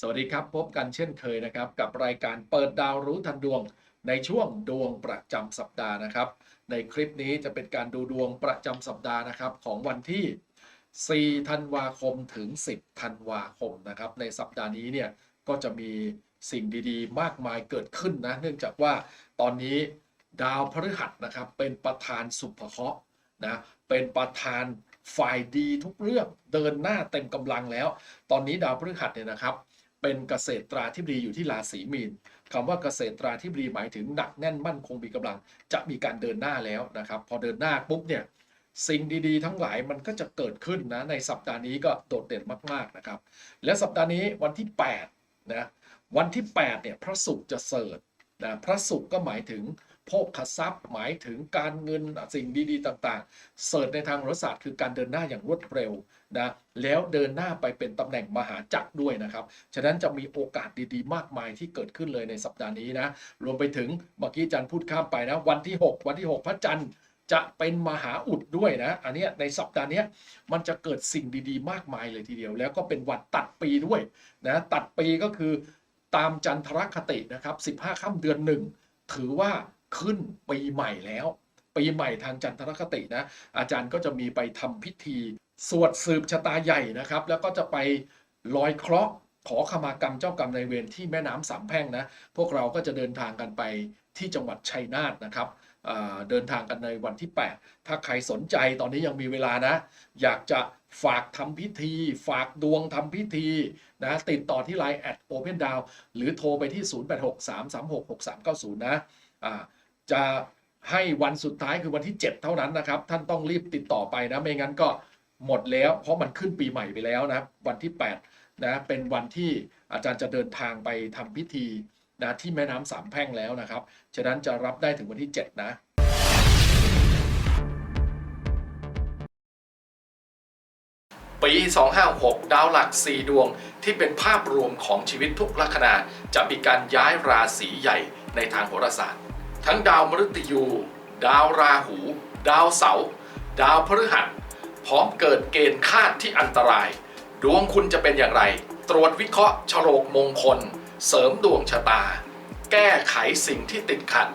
สวัสดีครับ พบกันเช่นเคยนะครับ กับรายการเปิดดาวรู้ทันดวง ในช่วงดวงประจำสัปดาห์นะครับ ในคลิปนี้จะเป็นการดูดวงประจำสัปดาห์นะครับ ของวันที่ 4 ธันวาคมถึง 10 ธันวาคมนะครับ ในสัปดาห์นี้เนี่ยก็จะมีสิ่งดีๆ มากมายเกิดขึ้นนะ เนื่องจากว่าตอนนี้ดาวพฤหัสนะครับเป็นประธานสุภเคราะห์นะเป็นประธานฝ่ายดีทุกเรื่องเดินหน้าเต็มกำลังแล้ว ตอนนี้ดาวพฤหัสเนี่ยนะครับ เป็นเกษตราธิบดีอยู่ที่ราศีมีนคำว่าเกษตราธิบดีหมายถึงหนักแน่นมั่นคงมีกำลัง จะมีการเดินหน้าแล้วนะครับ พอเดินหน้าปุ๊บเนี่ยสิ่งดีๆ ทั้งหลายมันก็จะเกิดขึ้นนะในสัปดาห์นี้ก็โดดเด่นมากๆนะครับ และสัปดาห์นี้วันที่8นะวันที่8เนี่ยพระศุกร์จะเสด นะพระศุกก็หมายถึงโภคทรัพย์ หมายถึงการเงินสิ่งดีๆ ต่างๆ เสริฐในทางโหราศาสตร์คือการเดินหน้าอย่างรวดเร็วนะแล้วเดินหน้าไปเป็นตำแหน่งมหาจักรด้วยนะครับ ฉะนั้นจะมีโอกาสดีๆ มากมายที่เกิดขึ้นเลยในสัปดาห์นี้นะรวมไปถึงเมื่อกี้จันพูดข้ามไปนะวันที่ 6 วันที่ 6 พระจันทร์จะเป็นมหาอุดด้วยนะ อันนี้ในสัปดาห์นี้มันจะเกิดสิ่งดีๆ มากมายเลยทีเดียว แล้วก็เป็นวันตัดปีด้วยนะ ตัดปีก็คือ ตามจันทรคตินะครับ 15ค่ำเดือนหนึ่งถือว่าขึ้นปีใหม่แล้ว ปีใหม่ทางจันทรคตินะ อาจารย์ก็จะมีไปทำพิธี สวดสืบชะตาใหญ่นะครับ แล้วก็จะไปลอยเคราะห์ขอขมากรรมเจ้ากรรมนายเวรที่แม่น้ำสามแพร่งนะ พวกเราก็จะเดินทางกันไปที่จังหวัดชัยนาทนะครับ เดินทางกันในวันที่ 8 ถ้าใครสนใจตอนนี้ยังมีเวลานะ อยากจะฝากทำพิธี ฝากดวงทำพิธีนะติดต่อที่ไลน์แอดโอเพนดาวหรือโทรไปที่ 0863366390 นะจะให้วันสุดท้ายคือวันที่ 7 เท่านั้นนะครับ ท่านต้องรีบติดต่อไปนะ ไม่งั้นก็หมดแล้ว เพราะมันขึ้นปีใหม่ไปแล้วนะ วันที่ 8 นะ เป็นวันที่อาจารย์จะเดินทางไปทำพิธี นะที่แม่น้ำสามแพร่งแล้วนะครับ ฉะนั้นจะรับได้ถึงวันที่ 7 นะปี 256 ดาวหลัก 4 ดวงที่เป็นภาพรวมของชีวิตทุกลัคนาจะมีการย้ายราศีใหญ่ในทางโหราศาสตร์ ทั้งดาวมฤตยู ดาวราหู ดาวเสาร์ดาวพฤหัส พร้อมเกิดเกณฑ์คาดที่อันตราย ดวงคุณจะเป็นอย่างไร ตรวจวิเคราะห์ฉลกมงคล เสริมดวงชะตา แก้ไขสิ่งที่ติดขัด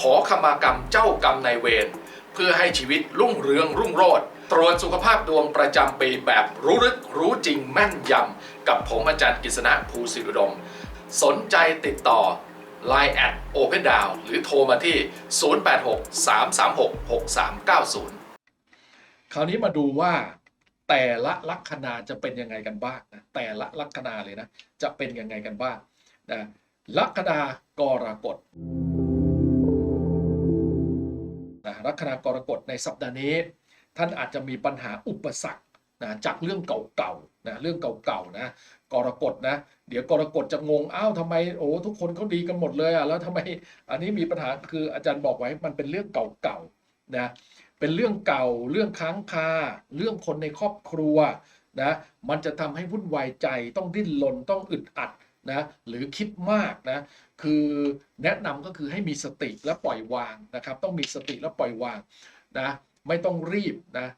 ขอขมากรรมเจ้ากรรมนายเวรเพื่อให้ชีวิตรุ่งเรืองรุ่งโรจน์ตรวจสุขภาพดวงประจำปีแบบรู้ลึกรู้จริงแม่นยำกับผมอาจารย์กฤษณะภูสิรุดม สนใจติดต่อ Line แอด Open Down หรือโทรมาที่ 0863366390 คราวนี้มาดูว่า แต่ละลัคนาจะเป็นยังไงกันบ้างนะแต่ละลัคนาเลยนะ จะเป็นยังไงกันบ้าง นะลัคนากรกฎนะลัคนากรกฎในสัปดาห์นี้ ท่านอาจจะมีปัญหาอุปสรรคนะจากเรื่องเก่าๆนะเรื่องเก่าๆนะกรกฎนะเดี๋ยวกรกฎจะงงอ้าวทำไมโอ้ทุกคนเขาดีกันหมดเลยอะแล้วทำไมอันนี้มีปัญหาคืออาจารย์บอกไว้มันเป็นเรื่องเก่าๆนะเป็นเรื่องเก่าเรื่องค้างคาเรื่องคนในครอบครัวนะมันจะทำให้วุ่นวายใจต้องดิ้นรนต้องอึดอัด นะหรือคิดมากนะคือแนะนำก็คือให้มีสติและปล่อยวางนะครับต้องมีสติและปล่อยวางนะไม่ต้องรีบนะ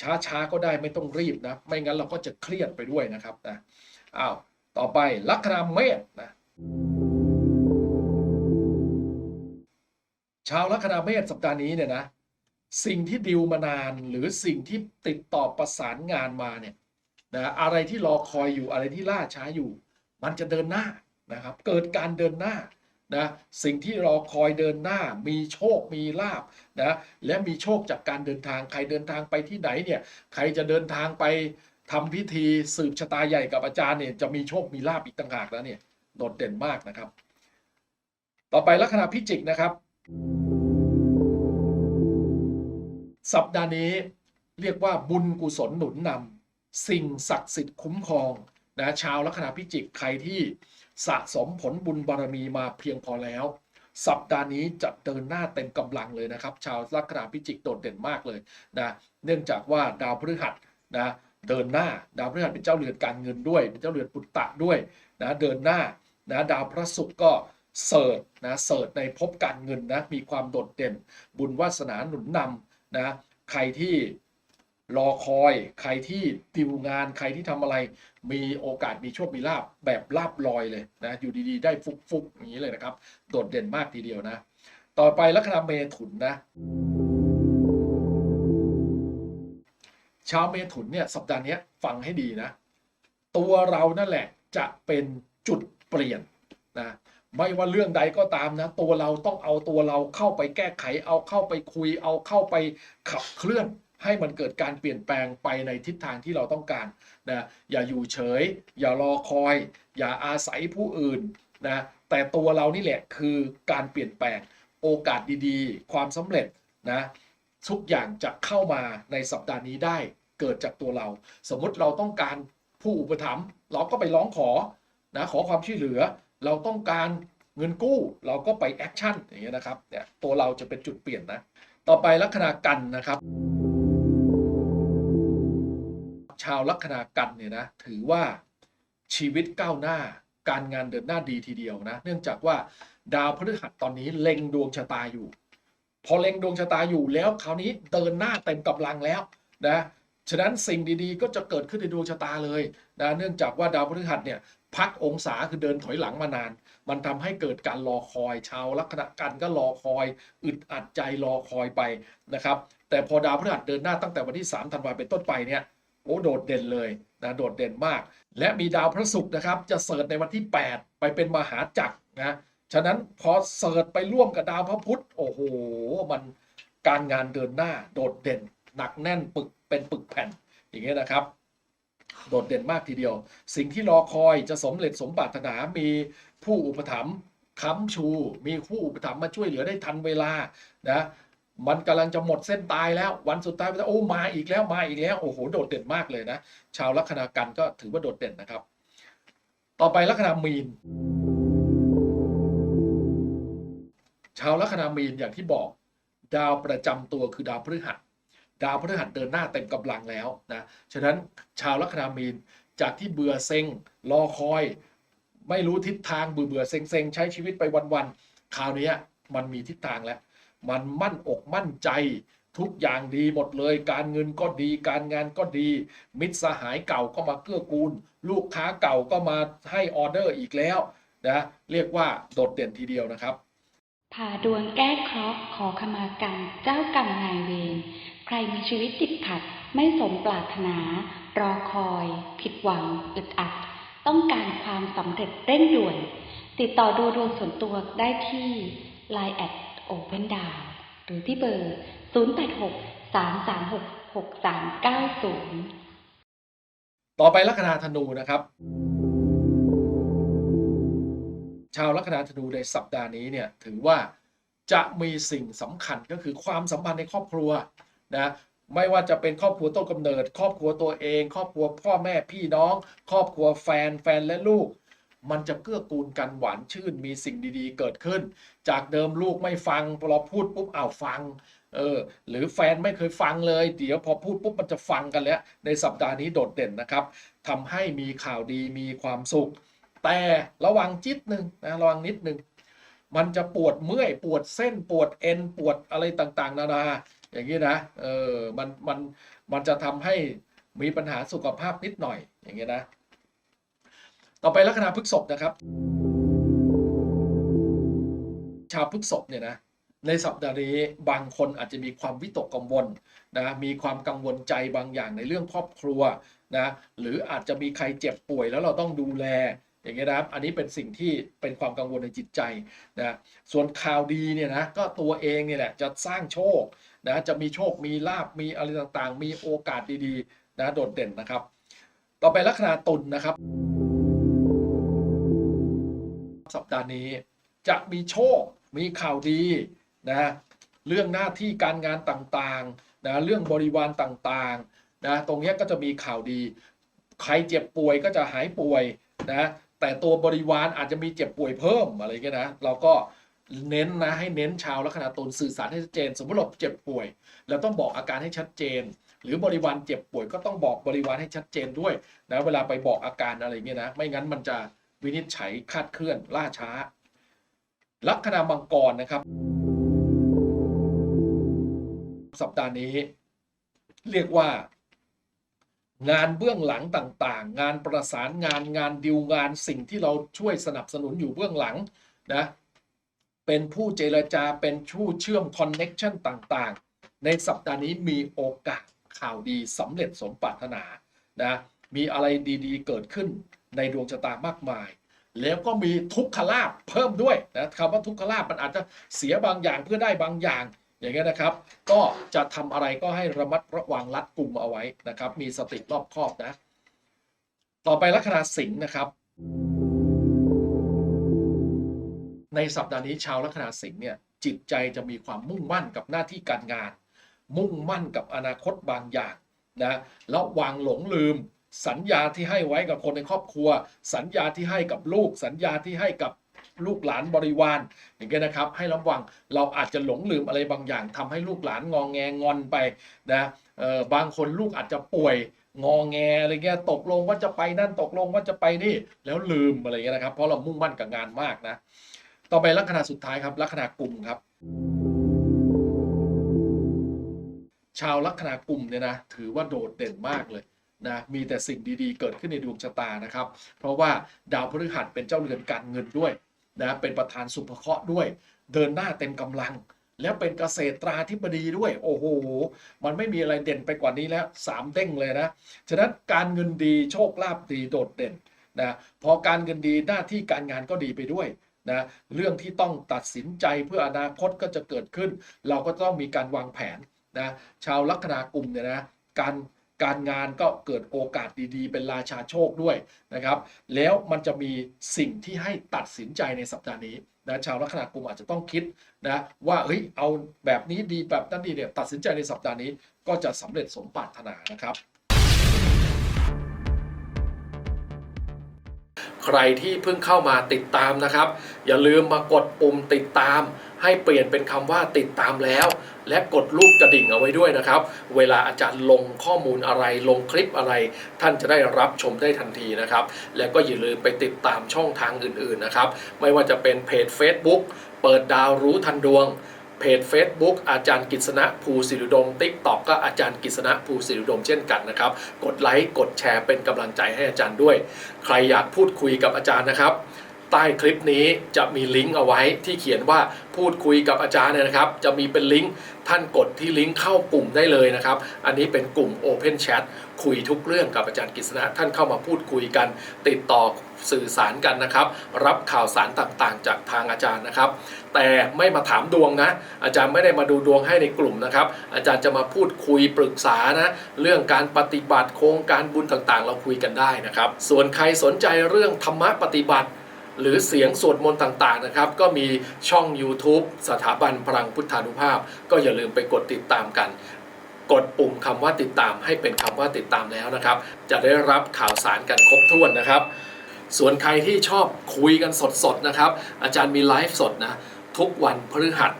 ช้าช้าๆก็ได้ไม่ต้องรีบนะไม่งั้นเราก็จะเครียดไปด้วยนะครับนะอ้าวต่อไปลัคนาเมษนะชาวลัคนาเมษสัปดาห์นี้เนี่ยนะสิ่งที่ดิวมานานหรือสิ่งที่ติดต่อประสานงานมาเนี่ยนะอะไรที่รอคอยอยู่อะไรที่ล่าช้าอยู่ มันจะเดินหน้านะครับ เกิดการเดินหน้านะสิ่งที่รอคอยเดินหน้ามีโชคมีลาบนะและมีโชคจากการเดินทางใครเดินทางไปที่ไหนเนี่ยใครจะเดินทางไปทำพิธีสืบชะตาใหญ่กับอาจารย์เนี่ยจะมีโชคมีลาบอีกต่างหากแล้วเนี่ยโดดเด่นมากนะครับ ต่อไปลัคนาพิจิกนะครับ สัปดาห์นี้เรียกว่าบุญกุศลหนุนนำสิ่งศักดิ์สิทธิ์คุ้มครอง นะชาวลัคนาพิจิกใครที่สะสมผลบุญบารมีมาเพียงพอแล้ว สัปดาห์นี้จะเดินหน้าเต็มกำลังเลยนะครับ ชาวลัคนาพิจิกโดดเด่นมากเลยนะเนื่องจากว่าดาวพฤหัสนะเดินหน้าดาวพฤหัสเป็นเจ้าเรือนการเงินด้วย เป็นเจ้าเรือนปุตตะด้วยนะเดินหน้านะดาวพระศุกร์ก็เสิร์ชนะเสิร์ชในภพการเงินนะมีความโดดเด่น บุญวาสนาหนุนนำนะใครที่ รอคอยใครที่ติวงานใครที่ทำอะไร มีโอกาสมีโชคมีลาบแบบลาบลอยเลยนะอยู่ดีๆ ได้ฟุกๆอย่างนี้เลยนะครับ โดดเด่นมากทีเดียวนะ ต่อไปลัคนาเมถุนนะชาวเมถุนเนี่ยสัปดาห์นี้ฟังให้ดีนะ ตัวเรานั่นแหละจะเป็นจุดเปลี่ยนนะไม่ว่าเรื่องใดก็ตามนะ ตัวเราต้องเอาตัวเราเข้าไปแก้ไขเอาเข้าไปคุย เอาเข้าไปขับเคลื่อน ให้มันเกิดการเปลี่ยนแปลงไปในทิศทางที่เราต้องการนะอย่าอยู่เฉย อย่ารอคอย อย่าอาศัยผู้อื่นนะแต่ตัวเรานี่แหละคือการเปลี่ยนแปลงโอกาสดีๆ ความสำเร็จนะทุกอย่างจะเข้ามาในสัปดาห์นี้ได้เกิดจากตัวเรา สมมุติเราต้องการผู้อุปถัมภ์เราก็ไปร้องขอนะขอความช่วยเหลือ เราต้องการเงินกู้เราก็ไปแอคชั่นอย่างเงี้ยนะครับเนี่ยตัวเราจะเป็นจุดเปลี่ยนนะ ต่อไปลัคนากันนะครับ ชาวลัคนากันเนี่ยนะถือว่าชีวิตก้าวหน้าการงานเดินหน้าดีทีเดียวนะ เนื่องจากว่าดาวพฤหัสตอนนี้เล็งดวงชะตาอยู่ พอเล็งดวงชะตาอยู่แล้วคราวนี้เดินหน้าเต็มกำลังแล้วนะฉะนั้นสิ่งดีๆ ก็จะเกิดขึ้นในดวงชะตาเลยนะเนื่องจากว่าดาวพฤหัสเนี่ยพักองศาคือเดินถอยหลังมานาน มันทำให้เกิดการรอคอยชาวลัคนากันก็รอคอย อึดอัดใจรอคอยไปนะครับ แต่พอดาวพฤหัสเดินหน้าตั้งแต่วันที่ 3 ธันวาเป็นต้นไปเนี่ย โอ้โดดเด่นเลยนะโดดเด่นมาก และมีดาวพระศุกร์นะครับจะเสิร์ชในวันที่ 8 ไปเป็นมหาจักรนะฉะนั้นพอเสิร์ชไปร่วมกับดาวพระพุธโอ้โหมันการงานเดินหน้าโดดเด่น หนักแน่นปึกเป็นปึกแผ่นอย่างเงี้ยนะครับ โดดเด่นมากทีเดียว สิ่งที่รอคอยจะสมเร็จสมปรารถนามีผู้อุปถัมภ์ค้ำชู มีผู้อุปถัมภ์มาช่วยเหลือได้ทันเวลานะ มันกำลังจะหมดเส้นตายแล้ว วันสุดท้ายโอ้มาอีกแล้วมาอีกแล้วโอ้โหโดดเด่นมากเลยนะ ชาวลัคนากันก็ถือว่าโดดเด่นนะครับ ต่อไปลัคนามีน ชาวลัคนามีนอย่างที่บอก ดาวประจำตัวคือดาวพฤหัสดาวพฤหัสเดินหน้าเต็มกำลังแล้วนะฉะนั้นชาวลัคนามีนจากที่เบื่อเซ็งรอคอย ไม่รู้ทิศทางเบื่อเบื่อเซ็งเซ็งใช้ชีวิตไปวันๆคราวนี้มันมีทิศทางแล้ว มันมั่นอกมั่นใจทุกอย่างดีหมดเลย การเงินก็ดีการงานก็ดี มิตรสหายเก่าก็มาเกื้อกูล ลูกค้าเก่าก็มาให้ออเดอร์อีกแล้วนะเรียกว่าโดดเด่นทีเดียวนะครับผ่าดวงแก้เคราะห์ขอขมากรรมเจ้ากรรมนายเวรใครมีชีวิตติดขัด ไม่สมปรารถนา รอคอย ผิดหวังอึดอัด ต้องการความสำเร็จเร่งด่วน ติดต่อดูดวงส่วนตัวได้ที่ Line แอด Open d o w n หรือที่เบอร์ 086 336 6390 ต่อไปลัคนาธนูนะครับ ชาวลัคนาธนูในสัปดาห์นี้เนี่ยถือว่าจะมีสิ่งสำคัญก็คือความสัมพันธ์ในครอบครัวนะไม่ว่าจะเป็นครอบครัวต้นกำเนิด ครอบครัวตัวเอง ครอบครัวพ่อแม่พี่น้อง ครอบครัวแฟนแฟนและลูก มันจะเกื้อกูลกันหวานชื่นมีสิ่งดีๆ เกิดขึ้น จากเดิมลูกไม่ฟังพอเราพูดปุ๊บอ้าวฟังเออหรือแฟนไม่เคยฟังเลย เดี๋ยวพอพูดปุ๊บมันจะฟังกันแล้ว ในสัปดาห์นี้โดดเด่นนะครับทำให้มีข่าวดีมีความสุข แต่ระวังจิตหนึ่งนะระวังนิดหนึ่งมันจะปวดเมื่อยปวดเส้นปวดเอ็นปวดอะไรต่างๆ นานา อย่างนี้นะเออมันมันมันจะทำให้มีปัญหาสุขภาพนิดหน่อยอย่างนี้นะ ต่อไปลัคนาพฤษภนะครับ ชาวพฤษภเนี่ยนะในสัปดาห์นี้บางคนอาจจะมีความวิตกกังวลนะมีความกังวลใจบางอย่างในเรื่องครอบครัวนะหรืออาจจะมีใครเจ็บป่วยแล้วเราต้องดูแลอย่างเงี้ยนะครับอันนี้เป็นสิ่งที่เป็นความกังวลในจิตใจนะส่วนข่าวดีเนี่ยนะก็ตัวเองเนี่ยแหละจะสร้างโชคนะจะมีโชคมีลาบมีอะไรต่างๆ มีโอกาสดีๆนะโดดเด่นนะครับ ต่อไปลัคนาตุลนะครับ สัปดาห์นี้ จะมีโชค มีข่าวดีนะเรื่องหน้าที่การงานต่างๆนะเรื่องบริวารต่างๆนะตรงนี้ก็จะมีข่าวดี ใครเจ็บป่วยก็จะหายป่วยนะแต่ตัวบริวารอาจจะมีเจ็บป่วยเพิ่มอะไรเงี้ยนะเราก็เน้นนะให้เน้นชาวลัคนาตุลสื่อสารให้ชัดเจน สมมติเราเจ็บป่วยเราต้องบอกอาการให้ชัดเจน หรือบริวารเจ็บป่วยก็ต้องบอกบริวารให้ชัดเจนด้วยนะเวลาไปบอกอาการอะไรเงี้ยนะไม่งั้นมันจะ วินิจฉัยคาดเคลื่อนล่าช้า ลัคนามังกรนะครับ สัปดาห์นี้ เรียกว่า งานเบื้องหลังต่างๆ งานประสานงานงานดิวงานสิ่งที่เราช่วยสนับสนุนอยู่เบื้องหลังนะเป็นผู้เจรจาเป็นผู้เชื่อมคอนเน็ชันต่างๆ ในสัปดาห์นี้มีโอกาสข่าวดีสำเร็จสมปรารถนานะมีอะไรดีๆ เกิดขึ้น ในดวงชะตามากมาย แล้วก็มีทุกขลาบเพิ่มด้วยนะคำว่าทุกขลาบมันอาจจะเสียบางอย่างเพื่อได้บางอย่างอย่างเงี้ยนะครับ ก็จะทำอะไรก็ให้ระมัดระวังรัดกลุ่มเอาไว้นะครับ มีสติรอบคอบนะ ต่อไปลัคนาสิงห์นะครับ ในสัปดาห์นี้ชาวลัคนาสิงห์เนี่ยจิตใจจะมีความมุ่งมั่นกับหน้าที่การงาน มุ่งมั่นกับอนาคตบางอย่างนะแล้ววางหลงลืม สัญญาที่ให้ไว้กับคนในครอบครัว สัญญาที่ให้กับลูก สัญญาที่ให้กับลูกหลานบริวารอย่างเงี้ยนะครับ ให้ระวังเราอาจจะหลงลืมอะไรบางอย่างทำให้ลูกหลานงองแงงอนไปนะเออบางคนลูกอาจจะป่วยงอแงอะไรเงี้ยตกลงว่าจะไปนั่นตกลงว่าจะไปนี่ แล้วลืมอะไรเงี้ยนะครับ เพราะเรามุ่งมั่นกับงานมากนะ ต่อไปลัคนาสุดท้ายครับลัคนากลุ่มครับ ชาวลัคนากุมเนี่ยนะถือว่าโดดเด่นมากเลย นะมีแต่สิ่งดีๆ เกิดขึ้นในดวงชะตานะครับ เพราะว่าดาวพฤหัสเป็นเจ้าเรือนการเงินด้วยนะเป็นประธานสุภเคราะห์ด้วย เดินหน้าเต็มกำลัง แล้วเป็นเกษตราธิบดีด้วย โอ้โห มันไม่มีอะไรเด่นไปกว่านี้แล้วสามเด้งเลยนะ ฉะนั้นการเงินดีโชคลาภดีโดดเด่นนะพอการเงินดีหน้าที่การงานก็ดีไปด้วยนะเรื่องที่ต้องตัดสินใจเพื่ออนาคตก็จะเกิดขึ้น เราก็ต้องมีการวางแผนนะชาวลัคนากุมเนี่ยนะการ การงานก็เกิดโอกาสดีๆ เป็นราชาโชคด้วยนะครับ แล้วมันจะมีสิ่งที่ให้ตัดสินใจในสัปดาห์นี้นะชาวลัคนากุมอาจจะต้องคิดนะว่าเฮ้ยเอาแบบนี้ดีแบบนั้นดีเนี่ยตัดสินใจในสัปดาห์นี้ก็จะสำเร็จสมปรารถนานะครับ ใครที่เพิ่งเข้ามาติดตามนะครับ อย่าลืมมากดปุ่มติดตาม ให้เปลี่ยนเป็นคำว่าติดตามแล้ว และกดรูปกระดิ่งเอาไว้ด้วยนะครับ เวลาอาจารย์ลงข้อมูลอะไรลงคลิปอะไร ท่านจะได้รับชมได้ทันทีนะครับ และก็อย่าลืมไปติดตามช่องทางอื่นๆนะครับ ไม่ว่าจะเป็นเพจ Facebook เปิดดาวรู้ทันดวงเพจ Facebook อาจารย์กิษณะภูสิริดมติ๊กต็อกก็อาจารย์กิษณะภูสิริดมเช่นกันนะครับ กดไลค์กดแชร์เป็นกำลังใจให้อาจารย์ด้วย ใครอยากพูดคุยกับอาจารย์นะครับ ใต้คลิปนี้จะมีลิงก์เอาไว้ที่เขียนว่าพูดคุยกับอาจารย์เนี่ยนะครับ จะมีเป็นลิงก์ท่านกดที่ลิงก์เข้ากลุ่มได้เลยนะครับ อันนี้เป็นกลุ่ม Open Chat คุยทุกเรื่องกับอาจารย์กฤษณะท่านเข้ามาพูดคุยกัน ติดต่อสื่อสารกันนะครับ รับข่าวสารต่างๆ จากทางอาจารย์นะครับ แต่ไม่มาถามดวงนะ อาจารย์ไม่ได้มาดูดวงให้ในกลุ่มนะครับ อาจารย์จะมาพูดคุยปรึกษานะเรื่องการปฏิบัติโครงการบุญต่างๆ เราคุยกันได้นะครับ ส่วนใครสนใจเรื่องธรรมะปฏิบัติ หรือเสียงสวดมนต์ต่างๆนะครับ ก็มีช่อง YouTube สถาบันพลังพุทธานุภาพ ก็อย่าลืมไปกดติดตามกัน กดปุ่มคำว่าติดตามให้เป็นคำว่าติดตามแล้วนะครับ จะได้รับข่าวสารกันครบถ้วนนะครับ ส่วนใครที่ชอบคุยกันสดๆนะครับ อาจารย์มีไลฟ์สดนะทุกวันพฤหัส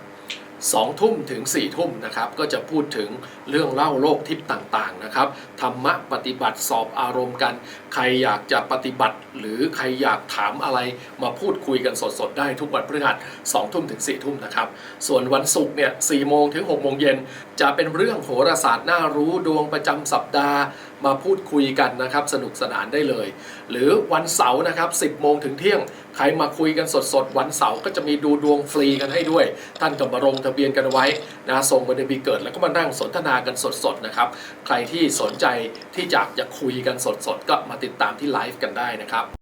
สองทุ่มถึง4ี่ทุ่มนะครับก็จะพูดถึง เรื่องเล่าโลกทิพย์ต่างๆนะครับธรรมะปฏิบัติสอบอารมณ์กัน ใครอยากจะปฏิบัติ หรือใครอยากถามอะไรมาพูดคุยกันสดๆได้ทุกวันพฤหัสสองทุ่มถึง4ี่ทุ่มนะครับ ส่วนวันศุกร์เนี่ยสี่โมงถึง6กโมงเย็นจะเป็นเรื่องโหราศาสตร์น่ารู้ดวงประจำสัปดาห์มาพูดคุยกันนะครับ สนุกสนานได้เลย หรือวันเสาร์นะครับ10โมงถึงเที่ยงใครมาคุยกันสดๆ วันเสาร์ก็จะมีดูดวงฟรีกันให้ด้วย ท่านก็มาลงทะเบียนกันไว้นะส่งวันเดือนปีเกิดแล้วก็มานั่งสนทนากันสดๆนะครับ ใครที่สนใจที่อยากจะคุยกันสดๆ ก็มาติดตามที่ไลฟ์กันได้นะครับ